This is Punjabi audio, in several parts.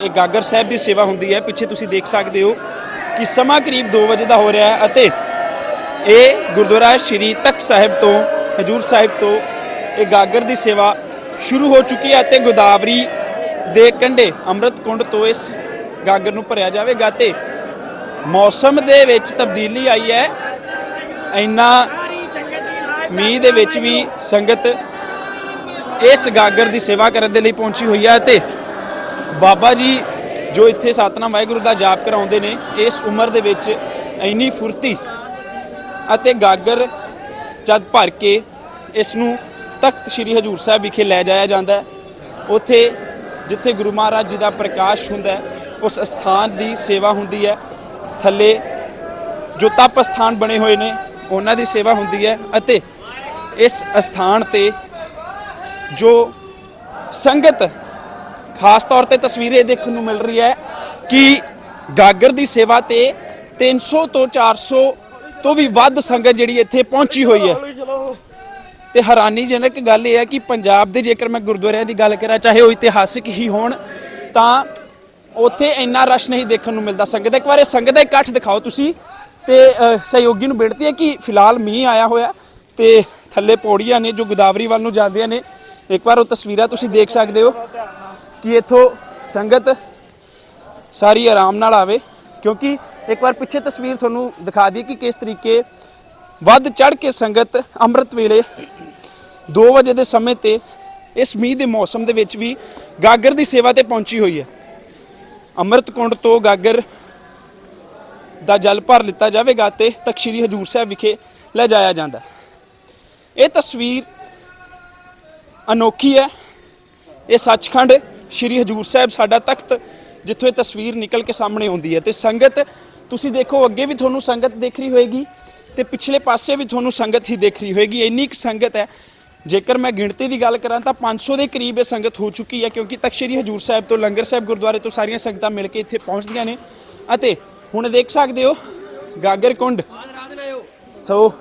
ਇਹ ਗਾਗਰ ਸਾਹਿਬ ਦੀ ਸੇਵਾ ਹੁੰਦੀ ਹੈ। ਪਿੱਛੇ ਤੁਸੀਂ ਦੇਖ ਸਕਦੇ ਹੋ ਕਿ ਸਮਾਂ ਕਰੀਬ 2 ਵਜੇ ਦਾ ਹੋ ਰਿਹਾ ਹੈ ਅਤੇ ਇਹ ਗੁਰਦੁਆਰਾ ਸ਼੍ਰੀ ਤਖਤ ਸਾਹਿਬ ਤੋਂ, ਹਜੂਰ ਸਾਹਿਬ ਤੋਂ ਇਹ ਗਾਗਰ ਦੀ ਸੇਵਾ ਸ਼ੁਰੂ ਹੋ ਚੁੱਕੀ ਹੈ ਅਤੇ ਗੋਦਾਵਰੀ ਦੇ ਕੰਢੇ ਅੰਮ੍ਰਿਤ ਕੁੰਡ ਤੋਂ ਇਸ ਗਾਗਰ ਨੂੰ ਭਰਿਆ ਜਾਵੇਗਾ ਤੇ ਮੌਸਮ ਦੇ ਵਿੱਚ ਤਬਦੀਲੀ ਆਈ ਹੈ। ਇੰਨਾ ਮੀਂਹ ਦੇ ਵਿੱਚ ਵੀ ਸੰਗਤ ਇਸ ਗਾਗਰ ਦੀ ਸੇਵਾ ਕਰਨ ਦੇ ਲਈ ਪਹੁੰਚੀ ਹੋਈ ਹੈ ਤੇ ਬਾਬਾ ਜੀ ਜੋ ਇੱਥੇ ਸਤਨਾਮ ਵਾਹਿਗੁਰੂ ਦਾ ਜਾਪ ਕਰਾਉਂਦੇ ਨੇ, ਇਸ ਉਮਰ ਦੇ ਵਿੱਚ ਇੰਨੀ ਫੁਰਤੀ ਅਤੇ ਗਾਗਰ ਜਦ ਭਰ ਕੇ ਇਸ ਨੂੰ ਤਖਤ ਸ੍ਰੀ ਹਜੂਰ ਸਾਹਿਬ ਵਿਖੇ ਲੈ ਜਾਇਆ ਜਾਂਦਾ ਉੱਥੇ ਜਿੱਥੇ ਗੁਰੂ ਮਹਾਰਾਜ ਜੀ ਦਾ ਪ੍ਰਕਾਸ਼ ਹੁੰਦਾ ਉਸ ਸਥਾਨ ਦੀ ਸੇਵਾ ਹੁੰਦੀ ਹੈ। ਥੱਲੇ ਜੋ ਤਪ ਸਥਾਨ ਬਣੇ ਹੋਏ ਨੇ, ਉਹਨਾਂ ਦੀ ਸੇਵਾ ਹੁੰਦੀ ਹੈ ਅਤੇ ਇਸ ਸਥਾਨ ਤੇ ਜੋ ਸੰਗਤ ਖਾਸ ਤੌਰ ਤੇ ਤਸਵੀਰ ਇਹ ਦੇਖਣ ਨੂੰ ਮਿਲ ਰਹੀ ਹੈ ਕਿ ਗਾਗਰ ਦੀ ਸੇਵਾ ਤੇ 300 ਤੋਂ 400 ਤੋਂ ਵੀ ਵੱਧ ਸੰਗਤ ਜਿਹੜੀ ਇੱਥੇ ਪਹੁੰਚੀ ਹੋਈ ਹੈ। ਤੇ ਹੈਰਾਨੀਜਨਕ ਗੱਲ ਇਹ ਹੈ ਕਿ ਪੰਜਾਬ ਦੇ ਜੇਕਰ ਮੈਂ ਗੁਰਦੁਆਰਿਆਂ ਦੀ ਗੱਲ ਕਰਾਂ ਚਾਹੇ ਉਹ ਇਤਿਹਾਸਿਕ ਹੀ ਹੋਣ ਤਾਂ ਉੱਥੇ ਇੰਨਾ ਰਸ਼ ਨਹੀਂ ਦੇਖਣ ਨੂੰ ਮਿਲਦਾ। ਸੰਗਤ। ਇੱਕ ਵਾਰ ਇਹ ਸੰਗਤ ਦਾ ਇਕੱਠ ਦਿਖਾਓ ਤੁਸੀਂ। ਤੇ ਸਹਿਯੋਗੀ ਨੂੰ ਬੇਨਤੀ ਹੈ ਕਿ ਫਿਲਹਾਲ ਮੀਂਹ ਆਇਆ ਹੋਇਆ ਤੇ ਥੱਲੇ ਪੌੜੀਆਂ ਨੇ ਜੋ ਗੋਦਾਵਰੀ ਵੱਲ ਨੂੰ ਜਾਂਦੀਆਂ ਨੇ। ਇੱਕ ਵਾਰ ਉਹ ਤਸਵੀਰਾਂ ਤੁਸੀਂ ਦੇਖ ਸਕਦੇ ਹੋ। ਕਿ ਇੱਥੋਂ ਸੰਗਤ ਸਾਰੀ ਆਰਾਮ ਨਾਲ ਆਵੇ, ਕਿਉਂਕਿ ਇੱਕ ਵਾਰ ਪਿੱਛੇ ਤਸਵੀਰ ਤੁਹਾਨੂੰ ਦਿਖਾ ਦਈਏ ਕਿ ਕਿਸ ਤਰੀਕੇ ਵੱਧ ਚੜ ਕੇ ਸੰਗਤ ਅੰਮ੍ਰਿਤ ਵੇਲੇ 2 ਵਜੇ ਦੇ ਸਮੇਂ ਤੇ ਇਸ ਮੀਂਹ ਦੇ ਮੌਸਮ ਦੇ ਵਿੱਚ ਵੀ ਗਾਗਰ ਦੀ ਸੇਵਾ ਤੇ ਪਹੁੰਚੀ ਹੋਈ ਹੈ। ਅੰਮ੍ਰਿਤ ਕੁੰਡ ਤੋਂ ਗਾਗਰ ਦਾ ਜਲ ਭਰ ਲਿੱਤਾ ਜਾਵੇਗਾ ਤੇ ਤਖਤ ਸ੍ਰੀ ਹਜੂਰ ਸਾਹਿਬ ਵਿਖੇ ਲੈ ਜਾਇਆ ਜਾਂਦਾ। ਇਹ ਤਸਵੀਰ ਅਨੋਖੀ ਹੈ। ਇਹ ਸੱਚਖੰਡ ਸ੍ਰੀ ਹਜੂਰ ਸਾਹਿਬ ਸਾਡਾ ਤਖਤ, ਜਿੱਥੋਂ ਇਹ ਤਸਵੀਰ ਨਿਕਲ ਕੇ ਸਾਹਮਣੇ ਆਉਂਦੀ ਹੈ। ਤੇ ਸੰਗਤ, ਤੁਸੀਂ ਦੇਖੋ, ਅੱਗੇ ਵੀ ਤੁਹਾਨੂੰ ਸੰਗਤ ਦੇਖ ਰਹੀ ਹੋਏਗੀ ਤੇ ਪਿਛਲੇ ਪਾਸੇ ਵੀ ਤੁਹਾਨੂੰ ਸੰਗਤ ਹੀ ਦੇਖ ਰਹੀ ਹੋਏਗੀ। ਇੰਨੀ ਕੁ ਸੰਗਤ ਹੈ। ਜੇਕਰ ਮੈਂ ਗਿਣਤੀ ਦੀ ਗੱਲ ਕਰਾਂ ਤਾਂ 500 ਦੇ ਕਰੀਬ ਇਹ ਸੰਗਤ ਹੋ ਚੁੱਕੀ ਹੈ, ਕਿਉਂਕਿ ਤਖਤ ਸ੍ਰੀ ਹਜੂਰ ਸਾਹਿਬ ਤੋਂ ਲੰਗਰ ਸਾਹਿਬ ਗੁਰਦੁਆਰੇ ਤੋਂ ਸਾਰੀਆਂ ਸੰਗਤਾਂ ਮਿਲ ਕੇ ਇੱਥੇ ਪਹੁੰਚਦੀਆਂ ਨੇ। ਅਤੇ ਹੁਣ ਦੇਖ ਸਕਦੇ ਹੋ, ਗਾਗਰ ਕੁੰਡ। ਸੋ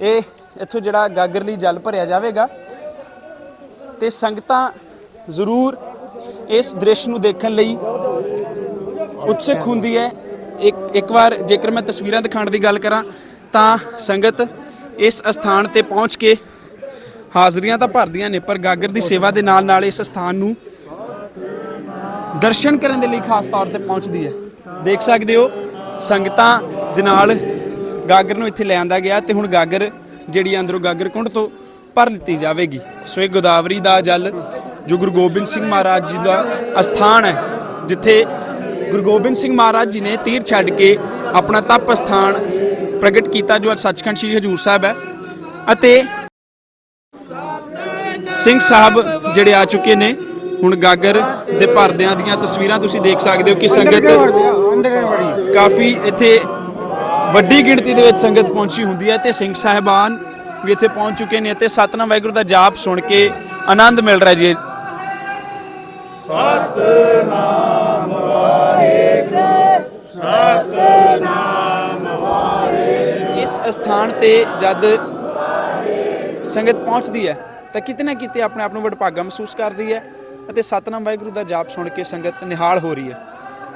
ਇਹ ਇੱਥੋਂ ਜਿਹੜਾ ਗਾਗਰ ਲਈ ਜਲ ਭਰਿਆ ਜਾਵੇਗਾ। ਤੇ ਸੰਗਤਾਂ ਜ਼ਰੂਰ ਇਸ ਦ੍ਰਿਸ਼ ਨੂੰ ਦੇਖਣ ਲਈ ਉਤਸੁਕ ਹੁੰਦੀ ਹੈ। ਇੱਕ ਇੱਕ ਵਾਰ ਜੇਕਰ ਮੈਂ ਤਸਵੀਰਾਂ ਦਿਖਾਉਣ ਦੀ ਗੱਲ ਕਰਾਂ, ਤਾਂ ਸੰਗਤ ਇਸ ਅਸਥਾਨ ਤੇ ਪਹੁੰਚ ਕੇ ਹਾਜ਼ਰੀਆਂ ਤਾਂ ਭਰਦੀਆਂ ਨੇ, ਪਰ ਗਾਗਰ ਦੀ ਸੇਵਾ ਦੇ ਨਾਲ ਨਾਲ ਇਸ ਸਥਾਨ ਨੂੰ ਦਰਸ਼ਨ ਕਰਨ ਦੇ ਲਈ ਖਾਸ ਤੌਰ ਤੇ ਪਹੁੰਚਦੀ ਹੈ। ਦੇਖ ਸਕਦੇ ਹੋ, ਸੰਗਤਾਂ ਦੇ ਨਾਲ ਗਾਗਰ ਨੂੰ ਇੱਥੇ ਲਿਆਂਦਾ ਗਿਆ ਤੇ ਹੁਣ ਗਾਗਰ ਜਿਹੜੀ ਹੈ ਅੰਦਰੋਂ ਗਾਗਰ ਕੁੰਡ ਤੋਂ ਭਰ ਲਿੱਤੀ ਜਾਵੇਗੀ। ਸੋ ਇਹ ਗੋਦਾਵਰੀ ਦਾ ਜਲ ਜੋ ਗੁਰੂ ਗੋਬਿੰਦ ਸਿੰਘ ਮਹਾਰਾਜ ਜੀ ਦਾ ਅਸਥਾਨ ਹੈ ਜਿੱਥੇ ਗੁਰੂ ਗੋਬਿੰਦ ਸਿੰਘ ਮਹਾਰਾਜ ਜੀ ਨੇ ਤੀਰ ਛੱਡ ਕੇ ਆਪਣਾ ਤਪ ਸਥਾਨ ਪ੍ਰਗਟ ਕੀਤਾ ਜੋ ਅੱਜ ਸੱਚਖੰਡ ਸ੍ਰੀ ਹਜੂਰ ਸਾਹਿਬ ਹੈ। ਅਤੇ ਸਿੰਘ ਸਾਹਿਬ ਜਿਹੜੇ ਆ ਚੁੱਕੇ ਨੇ ਹੁਣ ਗਾਗਰ ਦੇ ਭਰਦਿਆਂ ਦੀਆਂ ਤਸਵੀਰਾਂ ਤੁਸੀਂ ਦੇਖ ਸਕਦੇ ਹੋ ਕਿ ਸੰਗਤ ਕਾਫੀ ਇੱਥੇ ਵੱਡੀ ਗਿਣਤੀ ਦੇ ਵਿੱਚ ਸੰਗਤ ਪਹੁੰਚੀ ਹੁੰਦੀ ਹੈ ਤੇ ਸਿੰਘ ਸਾਹਿਬਾਨ ਵੀ ਇੱਥੇ ਪਹੁੰਚ ਚੁੱਕੇ ਨੇ ਅਤੇ ਸਤਨਾਮ ਵਾਹਿਗੁਰੂ ਦਾ ਜਾਪ ਸੁਣ ਕੇ ਆਨੰਦ ਮਿਲ ਰਿਹਾ ਜੀ। ਇਸ ਸਥਾਨ ਤੇ ਜਦ ਸੰਗਤ ਪਹੁੰਚਦੀ ਹੈ, ਤਾਂ ਕਿਤੇ ਨਾ ਕਿਤੇ ਆਪਣੇ ਆਪ ਨੂੰ ਵਡਭਾਗਾ ਮਹਿਸੂਸ ਕਰਦੀ ਹੈ ਅਤੇ ਸਤਨਾਮ ਵਾਹਿਗੁਰੂ ਦਾ ਜਾਪ ਸੁਣ ਕੇ ਸੰਗਤ ਨਿਹਾਲ ਹੋ ਰਹੀ ਹੈ।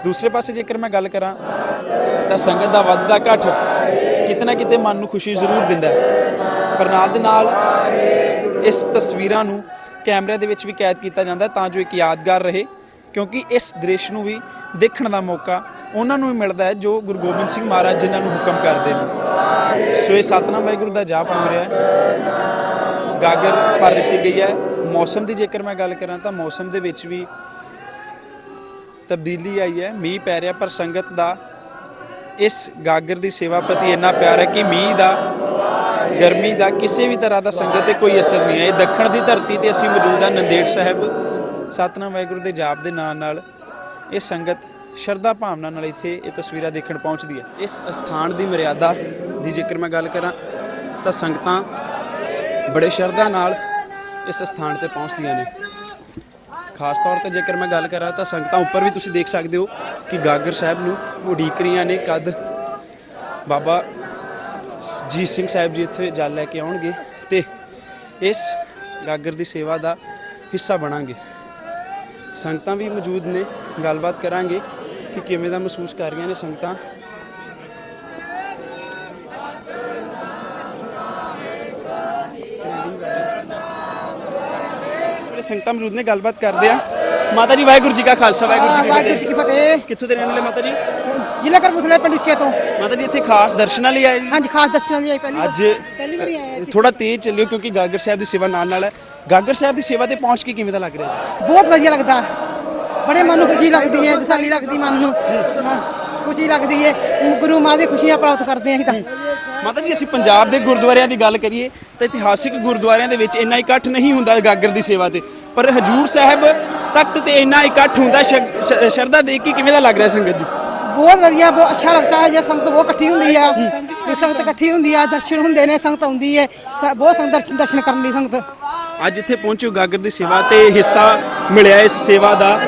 ਦੂਸਰੇ ਪਾਸੇ ਜੇਕਰ ਮੈਂ ਗੱਲ ਕਰਾਂ, ਤਾਂ ਸੰਗਤ ਦਾ ਵੱਧਦਾ ਘਟ ਕਿਤੇ ਨਾ ਕਿਤੇ ਮਨ ਨੂੰ ਖੁਸ਼ੀ ਜ਼ਰੂਰ ਦਿੰਦਾ ਹੈ। ਪਰ ਨਾਲ ਦੇ ਨਾਲ ਇਸ ਤਸਵੀਰਾਂ ਨੂੰ ਕੈਮਰੇ ਦੇ ਵਿੱਚ ਵੀ ਕੈਦ ਕੀਤਾ ਜਾਂਦਾ ਤਾਂ ਜੋ ਇੱਕ ਯਾਦਗਾਰ ਰਹੇ, ਕਿਉਂਕਿ ਇਸ ਦ੍ਰਿਸ਼ ਨੂੰ ਵੀ ਦੇਖਣ ਦਾ ਮੌਕਾ ਉਹਨਾਂ ਨੂੰ ਵੀ ਮਿਲਦਾ ਹੈ, ਜੋ ਗੁਰੂ ਗੋਬਿੰਦ ਸਿੰਘ ਮਹਾਰਾਜ ਜਿਨ੍ਹਾਂ ਨੂੰ ਹੁਕਮ ਕਰਦੇ ਨੇ। ਸੋ ਇਹ ਸਤਨਾਮ ਵਾਹਿਗੁਰੂ ਦਾ ਜਾਪ ਹੋ ਰਿਹਾ ਹੈ। ਗਾਗਰ ਭਰ ਦਿੱਤੀ ਗਈ ਹੈ। ਮੌਸਮ ਦੀ ਜੇਕਰ ਮੈਂ ਗੱਲ ਕਰਾਂ ਤਾਂ ਮੌਸਮ ਦੇ ਵਿੱਚ ਵੀ ਤਬਦੀਲੀ ਆਈ ਹੈ। ਮੀਂਹ ਪੈ ਰਿਹਾ, ਪਰ ਸੰਗਤ ਦਾ ਇਸ ਗਾਗਰ ਦੀ ਸੇਵਾ ਪ੍ਰਤੀ ਇੰਨਾ ਪਿਆਰ ਹੈ ਕਿ ਮੀਂਹ ਦਾ ਗਰਮੀ ਦਾ ਕਿਸੇ ਵੀ ਤਰ੍ਹਾਂ ਦਾ ਸੰਗਤ ਤੇ ਕੋਈ ਅਸਰ ਨਹੀਂ ਹੈ। ਇਹ ਦੱਖਣ ਦੀ ਧਰਤੀ ਤੇ ਅਸੀਂ ਮੌਜੂਦ ਹਾਂ, ਨੰਦੇੜ ਸਾਹਿਬ। ਸਤਨਾਮ ਵਾਹਿਗੁਰੂ ਦੇ ਜਾਪ ਦੇ ਨਾਲ ਨਾਲ ਇਹ ਸੰਗਤ ਸ਼ਰਧਾ ਭਾਵਨਾ ਨਾਲ ਇੱਥੇ ਇਹ ਤਸਵੀਰਾਂ ਦੇਖਣ ਪਹੁੰਚਦੀ ਹੈ। ਇਸ ਸਥਾਨ ਦੀ ਮਰਿਆਦਾ ਦੀ ਜੇਕਰ ਮੈਂ ਗੱਲ ਕਰਾਂ, ਤਾਂ ਸੰਗਤਾਂ ਬੜੇ ਸ਼ਰਧਾ ਨਾਲ ਇਸ ਸਥਾਨ ਤੇ ਪਹੁੰਚਦੀਆਂ ਨੇ। ਖਾਸ ਤੌਰ ਤੇ ਜੇਕਰ ਮੈਂ ਗੱਲ ਕਰਾਂ, ਤਾਂ ਸੰਗਤਾਂ ਉੱਪਰ ਵੀ ਤੁਸੀਂ ਦੇਖ ਸਕਦੇ ਹੋ ਕਿ ਗਾਗਰ ਸਾਹਿਬ ਨੂੰ ਉਡੀਕ ਰਹੀਆਂ ਨੇ। ਕਦ? ਬਾਬਾ ਜੀ ਸਿੰਘ ਸਾਹਿਬ ਜੀ ਇੱਥੇ ਜਲ ਲੈ ਕੇ ਆਉਣਗੇ ਤੇ ਇਸ ਗਾਗਰ ਦੀ ਸੇਵਾ ਦਾ ਹਿੱਸਾ ਬਣਾਂਗੇ। ਸੰਗਤਾਂ ਵੀ ਮੌਜੂਦ ਨੇ ਗੱਲਬਾਤ ਕਰਾਂਗੇ ਕਿ ਕਿਵੇਂ ਦਾ ਮਹਿਸੂਸ ਕਰ ਰਹੀਆਂ ਨੇ ਸੰਗਤਾਂ। ਸੰਗਤਾਂ ਮੌਜੂਦ ਨੇ ਗੱਲਬਾਤ ਕਰਦੇ ਆ। ਮਾਤਾ ਜੀ ਵਾਹਿਗੁਰੂ ਜੀ ਕਾ ਖਾਲਸਾ ਵਾਹਿਗੁਰੂ ਜੀ ਕੀ ਫਤਿਹ। ਕਿੱਥੋਂ ਦੇ ਰਹਿਣ ਵਾਲੇ ਮਾਤਾ ਜੀ? ਜ਼ਿਲ੍ਹਾ ਕਰਪੂਰਥਲੇ ਪਿੰਡ ਉੱਚੇ ਤੋਂ। ਮਾਤਾ ਜੀ ਇੱਥੇ ਖਾਸ ਦਰਸ਼ਨਾਂ ਲਈ ਆਏ ਜੀ? ਹਾਂਜੀ ਖਾਸ ਦਰਸ਼ਨਾਂ ਲਈ ਆਈ ਪਹਿਲੀ ਵਾਰ। ਅੱਜ ਪਹਿਲੀ ਵਾਰੀ ਆਏ। ਥੋੜਾ ਤੇਜ਼ ਚੱਲਿਓ ਕਿਉਂਕਿ ਗਾਗਰ ਸਾਹਿਬ ਦੀ ਸੇਵਾ ਨਾਲ ਨਾਲ ਹੈ। ਗਾਗਰ ਸਾਹਿਬ ਦੀ ਸੇਵਾ ਤੇ ਪਹੁੰਚ ਕੇ ਕਿਵੇਂ ਦਾ ਲੱਗ ਰਿਹਾ ਜੀ ਬਹੁਤ ਵਧੀਆ ਲੱਗਦਾ। ਬੜੇ ਮਨ ਨੂੰ ਖੁਸ਼ੀ ਲੱਗਦੀ ਹੈ ਤਸੱਲੀ ਲੱਗਦੀ ਮਨ ਨੂੰ। ਹਾਂ, ਖੁਸ਼ੀ ਲੱਗਦੀ ਹੈ ਗੁਰੂ ਮਾਂ ਦੀ ਖੁਸ਼ੀਆਂ ਪ੍ਰਾਪਤ ਕਰਦੇ ਹਾਂ ਅਸੀਂ ਤਾਂ। ਮਾਤਾ ਜੀ ਅਸੀਂ ਪੰਜਾਬ ਦੇ ਗੁਰਦੁਆਰਿਆਂ ਦੀ ਗੱਲ ਕਰੀਏ ਤਾਂ ਇਤਿਹਾਸਿਕ ਗੁਰਦੁਆਰਿਆਂ ਦੇ ਵਿੱਚ ਇੰਨਾ ਇਕੱਠ ਨਹੀਂ ਹੁੰਦਾ ਗਾਗਰ ਦੀ ਸੇਵਾ ਤੇ। ਪਰ ਹਜੂਰ ਸਾਹਿਬ ਤਖਤ ਤੇ ਇੰਨਾ ਇਕੱਠ ਹੁੰਦਾ ਸ਼ਕ- ਸ਼- ਸ਼ਰਧਾ ਦੇਖ ਕੇ ਕਿਵੇਂ ਦਾ ਲੱਗ ਰਿਹਾ ਸੰਗਤ ਦੀ? ਬਹੁਤ ਵਧੀਆ ਬਹੁਤ ਅੱਛਾ ਲੱਗਦਾ ਹੈ। ਜੇ ਸੰਗਤ ਬਹੁਤ ਇਕੱਠੀ ਹੁੰਦੀ ਆ। ਜੇ ਸੰਗਤ ਇਕੱਠੀ ਹੁੰਦੀ ਆ ਦਰਸ਼ਨ ਹੁੰਦੇ ਨੇ ਸੰਗਤ ਆਉਂਦੀ ਹੈ। ਸ- ਬਹੁਤ ਸੰਗਤ ਦਰਸ਼ਨ ਦਰਸ਼ਨ ਕਰਨ ਲਈ ਸੰਗਤ। ਅੱਜ ਇੱਥੇ ਪਹੁੰਚੇ ਹੋ ਗਾਗਰ ਦੀ ਸੇਵਾ ਤੇ ਹਿੱਸਾ ਮਿਲਿਆ ਇਸ ਸੇਵਾ ਦਾ।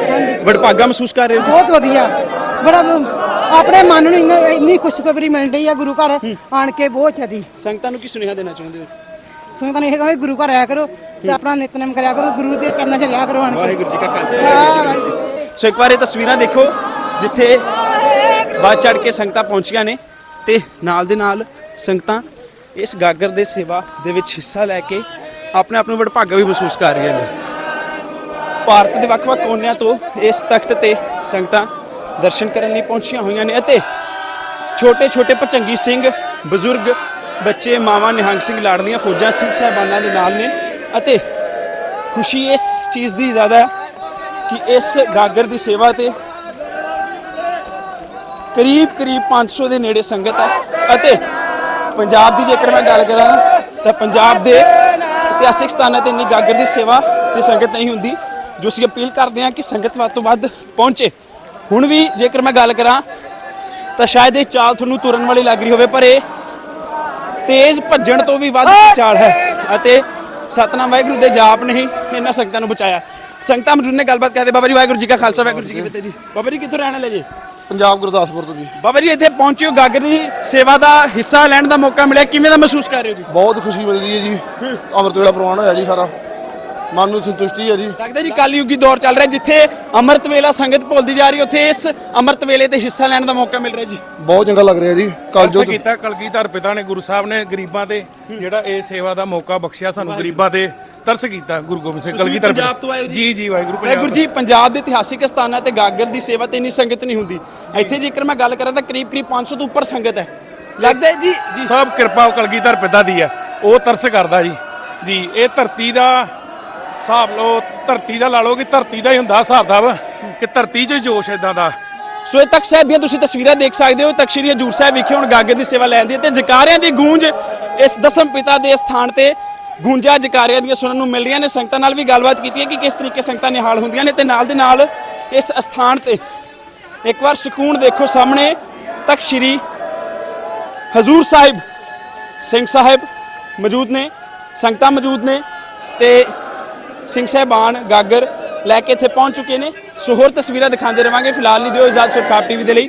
ਵਡਭਾਗਾ ਮਹਿਸੂਸ ਕਰ ਰਹੇ ਹੋ ਬਹੁਤ ਵਧੀਆ। ਬੜਾ ਆਪਣੇ ਮਨ ਨੂੰ ਇੰਨਾ- ਇੰਨੀ ਖੁਸ਼ਖਬਰੀ ਮਿਲ ਰਹੀ ਆ ਗੁਰੂ ਘਰ ਆਣ ਕੇ ਬਹੁਤ ਜ਼ਿਆਦੀ। ਸੰਗਤਾਂ ਨੂੰ ਕੀ ਸੁਨੇਹਾ ਦੇਣਾ ਚਾਹੁੰਦੇ ਹੋ? ਸੰਗਤਾਂ ਨੇ ਇਹ ਕਹੇ ਗੁਰੂ ਘਰ ਆਇਆ ਕਰੋ ਤੇ ਆਪਣਾ ਨਿਤਨੇਮ ਕਰਿਆ ਕਰੋ ਗੁਰੂ ਦੇ ਚਰਨਾਂ 'ਚ ਰਿਹਾ ਕਰੋ ਆਣ ਕੇ। ਵਾਹਿਗੁਰੂ ਜੀ ਕਾ ਖਾਲਸਾ ਵਾਹਿਗੁਰੂ ਜੀ ਕੀ ਫਤਿਹ। ਸੋ ਇੱਕ ਵਾਰ ਇਹ ਤਸਵੀਰਾਂ ਦੇਖੋ ਜਿੱਥੇ ਵੱਧ ਚੜ ਕੇ ਸੰਗਤਾਂ ਪਹੁੰਚੀਆਂ ਨੇ ਤੇ ਨਾਲ ਦੇ ਨਾਲ ਸੰਗਤਾਂ ਇਸ ਗਾਗਰ ਦੇ ਸੇਵਾ ਦੇ ਵਿੱਚ ਹਿੱਸਾ ਲੈ ਕੇ ਆਪਣੇ ਆਪ ਨੂੰ ਵਡਭਾਗਾ ਵੀ ਮਹਿਸੂਸ ਕਰ ਰਹੀਆਂ ਨੇ। ਭਾਰਤ ਦੇ ਵੱਖ-ਵੱਖ ਕੋਨਿਆਂ ਤੋਂ ਇਸ ਤਖਤ ਤੇ ਸੰਗਤਾਂ ਦਰਸ਼ਨ ਕਰਨ ਲਈ ਪਹੁੰਚੀਆਂ ਹੋਈਆਂ ਨੇ ਅਤੇ ਛੋਟੇ-ਛੋਟੇ ਭਚੰਗੀ ਸਿੰਘ, ਬਜ਼ੁਰਗ, ਬੱਚੇ, ਮਾਵਾਂ, ਨਿਹੰਗ ਸਿੰਘ ਲਾੜਦੀਆਂ ਫੌਜਾਂ, ਸਿੰਘ ਸਾਹਿਬਾਨਾਂ ਦੇ ਨਾਲ ਨੇ ਅਤੇ ਖੁਸ਼ੀ ਇਸ ਚੀਜ਼ ਦੀ ਜ਼ਿਆਦਾ ਹੈ ਕਿ ਇਸ ਗਾਗਰ ਦੀ ਸੇਵਾ ਤੇ ਕਰੀਬ ਕਰੀਬ 500 ਦੇ ਨੇੜੇ ਸੰਗਤ ਹੈ ਅਤੇ ਪੰਜਾਬ ਦੀ ਜੇਕਰ ਮੈਂ ਗੱਲ ਕਰਾਂ, ਤਾਂ ਪੰਜਾਬ ਦੇ ਇਤਿਹਾਸਿਕ ਸਥਾਨਾਂ ਤੇ ਇੰਨੀ ਗਾਗਰ ਦੀ ਸੇਵਾ ਤੇ ਸੰਗਤ ਨਹੀਂ ਹੁੰਦੀ, ਜੋ ਅਸੀਂ ਅਪੀਲ ਕਰਦੇ ਹਾਂ ਕਿ ਸੰਗਤ ਵੱਧ ਤੋਂ ਵੱਧ ਪਹੁੰਚੇ। ਹੁਣ ਵੀ ਜੇਕਰ ਮੈਂ ਗੱਲ ਕਰਾਂ, ਤਾਂ ਸ਼ਾਇਦ ਇਹ ਚਾਲ ਤੁਹਾਨੂੰ ਤੁਰਨ ਵਾਲੀ ਲੱਗ ਰਹੀ ਹੋਵੇ, ਪਰ ਇਹ ਤੇਜ਼ ਭੱਜਣ ਤੋਂ ਵੀ ਵੱਧ ਚਾਲ ਹੈ। ਅਤੇ ਸਤਨਾਮ ਵਾਹਿਗੁਰੂ ਦੇ ਜਾਪ ਨੇ ਹੀ ਇਹਨਾਂ ਸੰਗਤਾਂ ਨੂੰ ਬਚਾਇਆ। ਸੰਗਤਾਂ ਮਜੂਦ ਨੇ, ਗੱਲਬਾਤ ਕਰਦੇ। ਬਾਬਾ ਜੀ ਵਾਹਿਗੁਰੂ ਜੀ ਕਾ ਖਾਲਸਾ, ਵਾਹਿਗੁਰੂ ਜੀ ਕੀ ਫਤਿਹ ਜੀ। ਬਾਬਾ ਜੀ, ਕਿੱਥੋਂ ਰਹਿਣ ਵਾਲੇ ਜੀ? ਪੰਜਾਬ ਗੁਰਦਾਸਪੁਰ ਤੋਂ ਜੀ। ਬਾਬਾ ਜੀ ਇੱਥੇ ਪਹੁੰਚਿਓ ਗਾਗਰ ਦੀ ਸੇਵਾ ਦਾ ਹਿੱਸਾ ਲੈਣ ਦਾ ਮੌਕਾ ਮਿਲਿਆ। ਕਿਵੇਂ ਦਾ ਮਹਿਸੂਸ ਕਰ ਰਹੇ ਹੋ ਜੀ? ਬਹੁਤ ਖੁਸ਼ੀ ਮਿਲਦੀ ਹੈ ਜੀ। ਅੰਮ੍ਰਿਤ ਵੇਲਾ ਪ੍ਰਵਾਨ ਹੋਇਆ ਜੀ ਸਾਰਾ। ਮਨ ਨੂੰ ਸੰਤੁਸ਼ਟੀ ਹੈ ਜੀ। ਲੱਗਦਾ ਜੀ ਕਲਯੁਗੀ ਦੌਰ ਚੱਲ ਰਿਹਾ ਜਿੱਥੇ ਅੰਮ੍ਰਿਤ ਵੇਲਾ ਸੰਗਤ ਭੁੱਲਦੀ ਜਾ ਰਹੀ ਉੱਥੇ ਇਸ ਅੰਮ੍ਰਿਤ ਵੇਲੇ ਤੇ ਹਿੱਸਾ ਲੈਣ ਦਾ ਮੌਕਾ ਮਿਲ ਰਿਹਾ ਜੀ। ਬਹੁਤ ਚੰਗਾ ਲੱਗ ਰਿਹਾ ਜੀ। ਕੱਲ ਜੋ ਕੀਤਾ ਕਲਗੀਧਰ ਪਿਤਾ ਨੇ ਗੁਰੂ ਸਾਹਿਬ ਨੇ ਗਰੀਬਾਂ ਤੇ ਜਿਹੜਾ ਇਹ ਸੇਵਾ ਦਾ ਮੌਕਾ ਬਖਸ਼ਿਆ ਸਾਨੂੰ ਗਰੀਬਾਂ ਤੇ। ਤਰਸ ਕੀਤਾ ਗੁਰੂ ਗੋਬਿੰਦ ਸਿੰਘ ਤੁਸੀਂ ਕਲਗੀਧਰ ਪੰਜਾਬ। ਤੋਂ ਆਏ ਹੋ ਜੀ? ਜੀ ਜੀ ਵਾਹਿਗੁਰੂ ਪੰਜਾਬ ਵਾਹਿਗੁਰੂ ਜੀ ਪੰਜਾਬ ਦੇ ਇਤਿਹਾਸਿਕ ਸਥਾਨਾਂ ਤੇ ਗਾਗਰ ਦੀ ਸੇਵਾ ਤੇ ਇੰਨੀ ਸੰਗਤ ਨਹੀਂ ਹੁੰਦੀ। ਇੱਥੇ ਜੇਕਰ ਮੈਂ ਗੱਲ ਕਰਾਂ ਤਾਂ ਕਰੀਬ ਕਰੀਬ 500 ਤੋਂ ਉੱਪਰ ਸੰਗਤ ਹੈ। ਲੱਗਦਾ ਹੈ ਜੀ? ਜੀ। ਸਭ ਕਿਰਪਾ ਕਲਗੀਧਰ ਪਿਤਾ ਦੀ ਹੈ। ਉਹ ਤਰਸ ਕਰਦਾ ਜੀ। ਜੀ ਇਹ ਧਰਤੀ ਦਾ ਹਿਸਾਬ ਲਓ ਧਰਤੀ ਦਾ ਲਾ ਲਓ ਕਿ ਧਰਤੀ ਦਾ ਹੀ ਹੁੰਦਾ ਹਿਸਾਬ ਦਾ ਕਿ ਧਰਤੀ 'ਚ ਹੀ ਜੋਸ਼ ਇਦਾਂ ਦਾ। ਸੋ ਇਹ ਤਖਤ ਸਾਹਿਬ ਦੀਆਂ ਤੁਸੀਂ ਤਸਵੀਰਾਂ ਦੇਖ ਸਕਦੇ ਹੋ। ਤਖਤ ਸ੍ਰੀ ਹਜੂਰ ਸਾਹਿਬ ਵਿਖੇ ਹੁਣ ਗਾਗਰ ਦੀ ਸੇਵਾ ਲੈਣ ਦੀ ਹੈ ਤੇ ਜਕਾਰਿਆਂ ਦੀ ਗੂੰਜ ਇਸ ਦਸਮ ਪਿਤਾ ਦੇ ਸਥਾਨ ਤੇ ਗੂੰਜਾ ਜਕਾਰਿਆਂ ਦੀਆਂ ਸੁਣਨ ਨੂੰ ਮਿਲ ਰਹੀਆਂ ਨੇ। ਸੰਗਤਾਂ ਨਾਲ ਵੀ ਗੱਲਬਾਤ ਕੀਤੀ ਹੈ ਕਿ ਕਿਸ ਤਰੀਕੇ ਸੰਗਤਾਂ ਨਿਹਾਲ ਹੁੰਦੀਆਂ ਨੇ ਤੇ ਨਾਲ ਦੇ ਨਾਲ ਇਸ ਸਥਾਨ ਤੇ ਇੱਕ ਵਾਰ ਸਕੂਨ ਦੇਖੋ ਸਾਹਮਣੇ, ਤਖਤ ਸ੍ਰੀ ਹਜ਼ੂਰ ਸਾਹਿਬ, ਸਿੰਘ ਸਾਹਿਬ ਮੌਜੂਦ ਨੇ, ਸੰਗਤਾਂ ਮੌਜੂਦ ਨੇ ਤੇ ਸਿੰਘ ਸਾਹਿਬਾਨ ਗਾਗਰ ਲੈ ਕੇ ਇੱਥੇ ਪਹੁੰਚ ਚੁੱਕੇ ਨੇ। ਸੋ ਹੋਰ ਤਸਵੀਰਾਂ ਦਿਖਾਉਂਦੇ ਰਵਾਂਗੇ। ਫਿਲਹਾਲ ਲਈ ਦਿਓ ਇਜਾਜ਼ਤ ਸੁਰਖਾਪ ਟੀਵੀ ਦੇ ਲਈ।